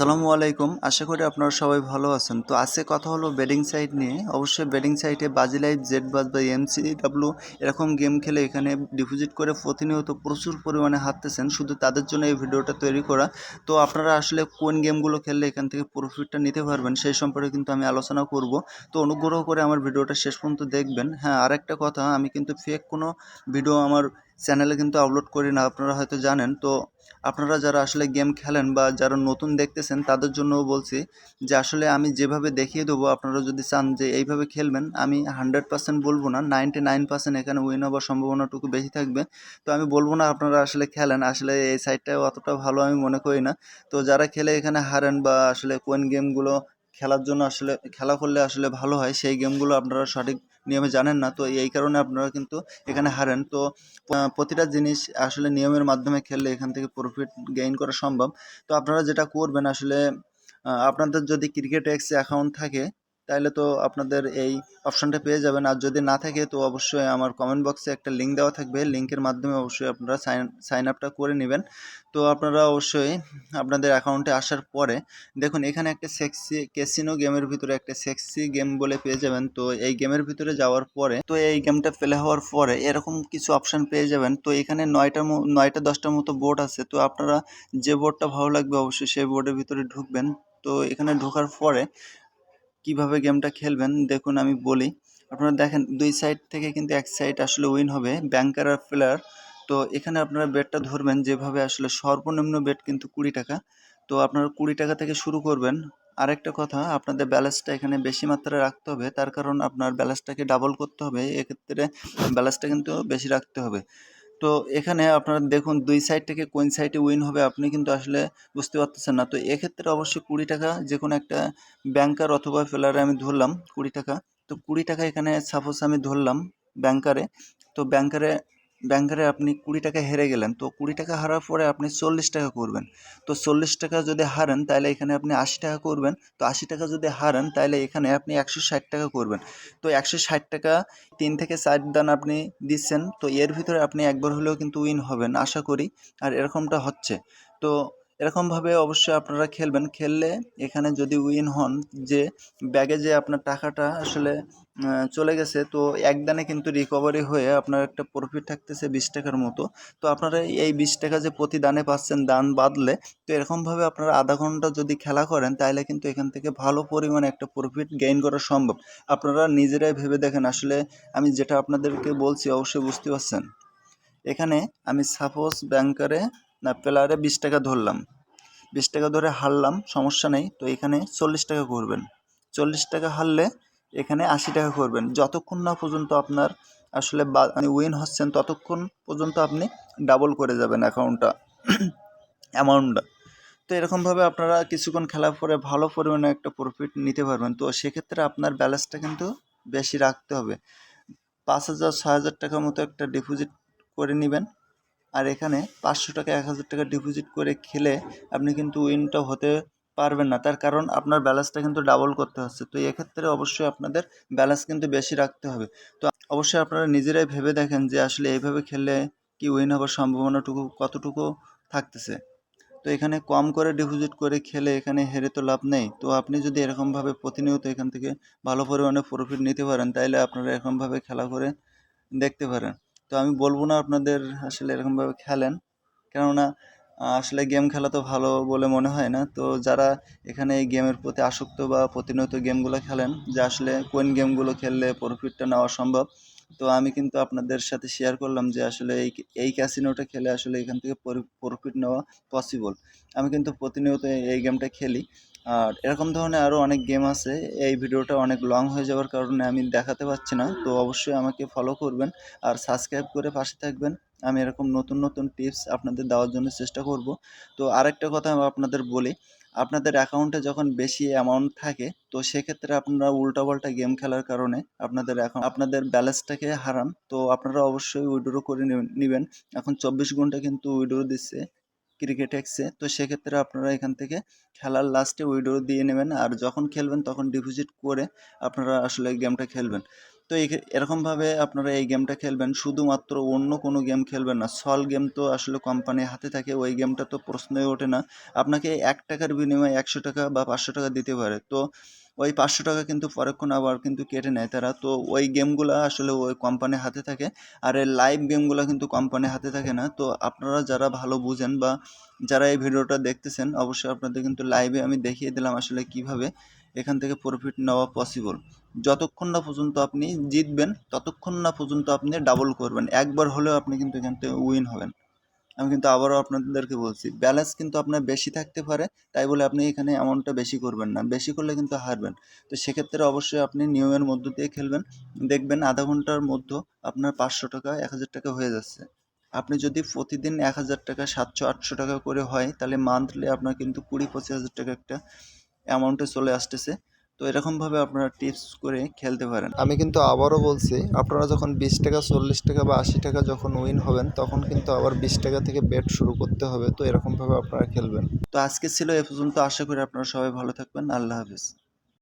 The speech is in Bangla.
আসসালামু আলাইকুম। আশা করি আপনারা সবাই ভালো আছেন। তো আজকে কথা হলো বেডিং সাইট নিয়ে। অবশ্যই বেডিং সাইটে বাজি লাইফ, জেড বাজ বা এমসি ডাব্লু এরকম গেম খেলে এখানে ডিপোজিট করে প্রতিনিয়ত প্রচুর পরিমাণে হারতেছেন শুধু তাদের জন্য এই ভিডিওটা তৈরি করা। তো আপনারা আসলে কোন গেমগুলো খেললে এখান থেকে প্রফিটটা নিতে পারবেন সেই সম্পর্কে কিন্তু আমি আলোচনা করব। তো অনুগ্রহ করে আমার ভিডিওটা শেষ পর্যন্ত দেখবেন। হ্যাঁ আরেকটা কথা, আমি কিন্তু ফেক কোনো ভিডিও আমার চ্যানেলে কিন্তু আপলোড করি না, আপনারা হয়তো জানেন। তো আপনারা যারা আসলে গেম খেলেন বা যারা নতুন দেখতেছেন, তাদের জন্যও বলছি যে আসলে আমি যেভাবে দেখিয়ে দেবো, আপনারা যদি চান যে এইভাবে খেলবেন, আমি হান্ড্রেড পার্সেন্ট বলব না নাইনটি নাইন পার্সেন্ট এখানে উইন হওয়ার সম্ভাবনাটুকু বেশি থাকবে। তো আমি বলব না আপনারা আসলে খেলেন, আসলে এই সাইডটা অতটা ভালো আমি মনে করি না। তো যারা খেলে এখানে হারেন বা আসলে কোন গেমগুলো খেলার জন্য আসলে, খেলা করলে আসলে ভালো হয়। সেই গেমগুলো আপনারা সঠিক নিয়মে জানেন না। তো এই কারণে আপনারা কিন্তু এখানে হারেন। তো প্রতিটা জিনিস আসলে নিয়মের মাধ্যমে খেললে এখান থেকে প্রফিট গেইন করা সম্ভব। তো আপনারা যেটা করবেন আসলে আপনাদের যদি ক্রিকেট এক্স অ্যাকাউন্ট থাকে তাহলে তো আপনাদের এই অপশানটা পেয়ে যাবেন। আর যদি না থাকে, তো অবশ্যই আমার কমেন্ট বক্সে একটা লিঙ্ক দেওয়া থাকবে। লিঙ্কের মাধ্যমে অবশ্যই আপনারা সাইন সাইন আপটা করে নেবেন। তো আপনারা অবশ্যই আপনাদের অ্যাকাউন্টে আসার পরে, দেখুন, এখানে একটা সেক্সি ক্যাসিনো গেমের ভিতরে একটা সেক্সি গেম বলে পেয়ে যাবেন। তো এই গেমের ভিতরে যাওয়ার পরে, তো এই গেমটা প্লে হওয়ার পরে এরকম কিছু অপশান পেয়ে যাবেন। তো এখানে নয়টার নয়টা দশটার মতো বোর্ড আছে। তো আপনারা যে বোর্ডটা ভালো লাগবে, অবশ্যই সেই বোর্ডের ভিতরে ঢুকবেন। তো এখানে ঢোকার পরে কীভাবে গেমটা খেলবেন, দেখুন আমি বলি। আপনারা দেখেন, দুই সাইড থেকে কিন্তু এক সাইড আসলে উইন হবে ব্যাংকার আর প্লেয়ার তো এখানে আপনারা বেটটা ধরবেন, যেভাবে আসলে সর্বনিম্ন বেট কিন্তু কুড়ি টাকা। তো আপনারা কুড়ি টাকা থেকে শুরু করবেন। আরেকটা কথা, আপনাদের ব্যালেন্সটা এখানে বেশি মাত্রায় রাখতে হবে। তার কারণ আপনার ব্যালেন্সটাকে ডাবল করতে হবে। এক্ষেত্রে ব্যালেন্সটা কিন্তু বেশি রাখতে হবে। তো এখানে আপনারা দেখুন দুই সাইড থেকে কোন সাইডে উইন হবে আপনি কিন্তু আসলে বুঝতে পারতেছেন না। তো এক্ষেত্রে অবশ্যই কুড়ি টাকা যে কোনো একটা ব্যাংকার অথবা ফেলারে আমি ধরলাম কুড়ি টাকা। তো কুড়ি টাকা এখানে সাপোজ আমি ধরলাম ব্যাংকারে তো ব্যাংকারে ব্যাংকারে আপনি কুড়ি টাকা হেরে গেলেন, তো কুড়ি টাকা হারার পরে আপনি চল্লিশ টাকা করবেন। তো চল্লিশ টাকা যদি হারেন তাহলে এখানে আপনি আশি টাকা করবেন। তো আশি টাকা যদি হারেন তাহলে এখানে আপনি একশো ষাট টাকা করবেন। তো একশো ষাট টাকা তিন থেকে চার দান আপনি দিচ্ছেন, তো এর ভিতরে আপনি একবার হলেও কিন্তু উইন হবেন, আশা করি। আর এরকমটা হচ্ছে। তো এরকমভাবে অবশ্যই আপনারা খেলবেন। খেললে এখানে যদি উইন হন যে ব্যাগে যে আপনার টাকাটা আসলে চলে গেছে, তো একদানে কিন্তু রিকভারি হয়ে আপনার একটা প্রফিট থাকতেছে বিশ টাকার মতো। তো আপনারা এই বিশ টাকা যে প্রতি দানে পাচ্ছেন দান বাদলে তো এরকমভাবে আপনারা আধা ঘণ্টা যদি খেলা করেন তাহলে কিন্তু এখান থেকে ভালো পরিমাণে একটা প্রফিট গেইন করা সম্ভব। আপনারা নিজেরাই ভেবে দেখেন, আসলে আমি যেটা আপনাদেরকে বলছি, অবশ্যই বুঝতে পারছেন। এখানে আমি সাপোজ ব্যাংকারে না প্লেয়ারে বিশ টাকা ধরলাম। বিশ টাকা ধরে হারলাম, সমস্যা নেই। তো এখানে চল্লিশ টাকা করবেন। চল্লিশ টাকা হারলে এখানে আশি টাকা করবেন। যতক্ষণ না পর্যন্ত আপনার আসলে উইন হচ্ছেন, ততক্ষণ পর্যন্ত আপনি ডাবল করে যাবেন অ্যাকাউন্টটা অ্যামাউন্টটা তো এরকমভাবে আপনারা কিছুক্ষণ খেলার পরে ভালো পরিমাণে একটা প্রফিট নিতে পারবেন। তো সেক্ষেত্রে আপনার ব্যালেন্সটা কিন্তু বেশি রাখতে হবে। পাঁচ হাজার, ছয় হাজার টাকার মতো একটা ডিপোজিট করে নেবেন। আর এখানে পাঁচশো টাকা, এক হাজার টাকা ডিপোজিট করে খেলে আপনি কিন্তু উইনটা হতে পারবেন না। তার কারণ আপনার ব্যালেন্সটা কিন্তু ডাবল করতে হচ্ছে। তো এক্ষেত্রে অবশ্যই আপনাদের ব্যালেন্স কিন্তু বেশি রাখতে হবে। তো অবশ্যই আপনারা নিজেরাই ভেবে দেখেন যে আসলে এইভাবে খেললে কি উইন হওয়ার সম্ভাবনাটুকু কতটুকু থাকতেছে। তো এখানে কম করে ডিপোজিট করে খেলে এখানে হেরে তো লাভ নেই। তো আপনি যদি এরকমভাবে প্রতিনিয়ত এখান থেকে ভালো পরিমাণে প্রফিট নিতে পারেন, তাইলে আপনারা এরকমভাবে খেলা করে দেখতে পারেন। তো আমি বলব না আপনাদের আসলে এরকমভাবে খেলেন। কেননা আসলে গেম খেলা তো ভালো বলে মনে হয় না। তো যারা এখানে এই গেমের প্রতি আসক্ত বা প্রতিনিয়ত গেমগুলো খেলেন, যে আসলে কোন গেমগুলো খেললে প্রফিটটা নেওয়া সম্ভব তো আমি কিন্তু আপনাদের সাথে শেয়ার করলাম যে আসলে এই এই ক্যাসিনোটা খেলে আসলে এখান থেকে প্রফিট নেওয়া পসিবল আমি কিন্তু প্রতিনিয়ত এই- গেমটা খেলি। আর এরকম ধরনের আরও অনেক গেম আছে। এই ভিডিওটা অনেক লং হয়ে যাওয়ার কারণে আমি দেখাতে পারছি না। তো অবশ্যই আমাকে ফলো করবেন আর সাবস্ক্রাইব করে পাশে থাকবেন। আমি এরকম নতুন নতুন টিপস আপনাদের দেওয়ার জন্য চেষ্টা করব। তো আরেকটা কথা আমি আপনাদের বলি আপনাদের অ্যাকাউন্টে যখন বেশি অ্যামাউন্ট থাকে, তো সেক্ষেত্রে আপনারা উল্টাপাল্টা গেম খেলার কারণে আপনাদের এখন আপনাদের ব্যালেন্সটাকে হারান। তো আপনারা অবশ্যই উইড্রো করে নেবেন- এখন চব্বিশ ঘণ্টা কিন্তু উইড্রো দিচ্ছে ক্রিকেট এক্সে তো সেক্ষেত্রে আপনারা এখান থেকে খেলার লাস্টে উইড্রো দিয়ে নেবেন। আর যখন খেলবেন, তখন ডিপোজিট করে আপনারা আসলে গেমটা খেলবেন। তো এই- এরকমভাবে আপনারা এই গেমটা খেলবেন। শুধুমাত্র অন্য কোনো গেম খেলবেন না। সল গেম তো আসলে কোম্পানির হাতে থাকে, ওই গেমটা তো প্রশ্নই ওঠে না। আপনাকে এক টাকার বিনিময়ে একশো টাকা বা পাঁচশো টাকা দিতে পারে। তো ওই পাঁচশো টাকা কিন্তু পরক্ষণ আবার কিন্তু কেটে নেয় তারা। তো ওই গেমগুলো আসলে ওই কোম্পানির হাতে থাকে। আর এই লাইভ গেমগুলো কিন্তু কোম্পানির হাতে থাকে না। তো আপনারা যারা ভালো বুঝেন বা যারা এই ভিডিওটা দেখতেছেন, অবশ্যই আপনাদের কিন্তু লাইভে আমি দেখিয়ে দিলাম আসলে কীভাবে। এখান থেকে প্রফিট নেওয়া পসিবল যতক্ষণ না পর্যন্ত আপনি জিতবেন, ততক্ষণ না পর্যন্ত আপনি ডাবল করবেন। একবার হলেও আপনি কিন্তু এখান থেকে উইন হবেন। আমি কিন্তু আবারও আপনাদেরকে বলছি ব্যালেন্স কিন্তু আপনার বেশি থাকতে পারে, তাই বলে আপনি এখানে অ্যামাউন্টটা বেশি করবেন না। বেশি করলে কিন্তু হারবেন। তো সেক্ষেত্রে অবশ্যই আপনি নিয়মের মধ্য দিয়ে খেলবেন। দেখবেন আধা ঘণ্টার মধ্যে আপনার পাঁচশো টাকা, এক হাজার টাকা হয়ে যাচ্ছে। আপনি যদি প্রতিদিন এক হাজার টাকা, সাতশো, আটশো টাকা করে হয়, তাহলে মান্থলি আপনার কিন্তু কুড়ি, পঁচিশ হাজার টাকা একটা অ্যামাউন্টে চলে আসতেছে। তো এরকমভাবে আপনারা টিপস করে খেলতে পারেন। আমি কিন্তু আবারও বলছি আপনারা যখন বিশ টাকা চল্লিশ টাকা বা আশি টাকা যখন উইন হবেন তখন কিন্তু আবার বিশ টাকা থেকে বেট শুরু করতে হবে। তো এরকমভাবে আপনারা খেলবেন। তো আজকে ছিল এ পর্যন্ত। আশা করি আপনারা সবাই ভালো থাকবেন। আল্লাহ হাফিজ।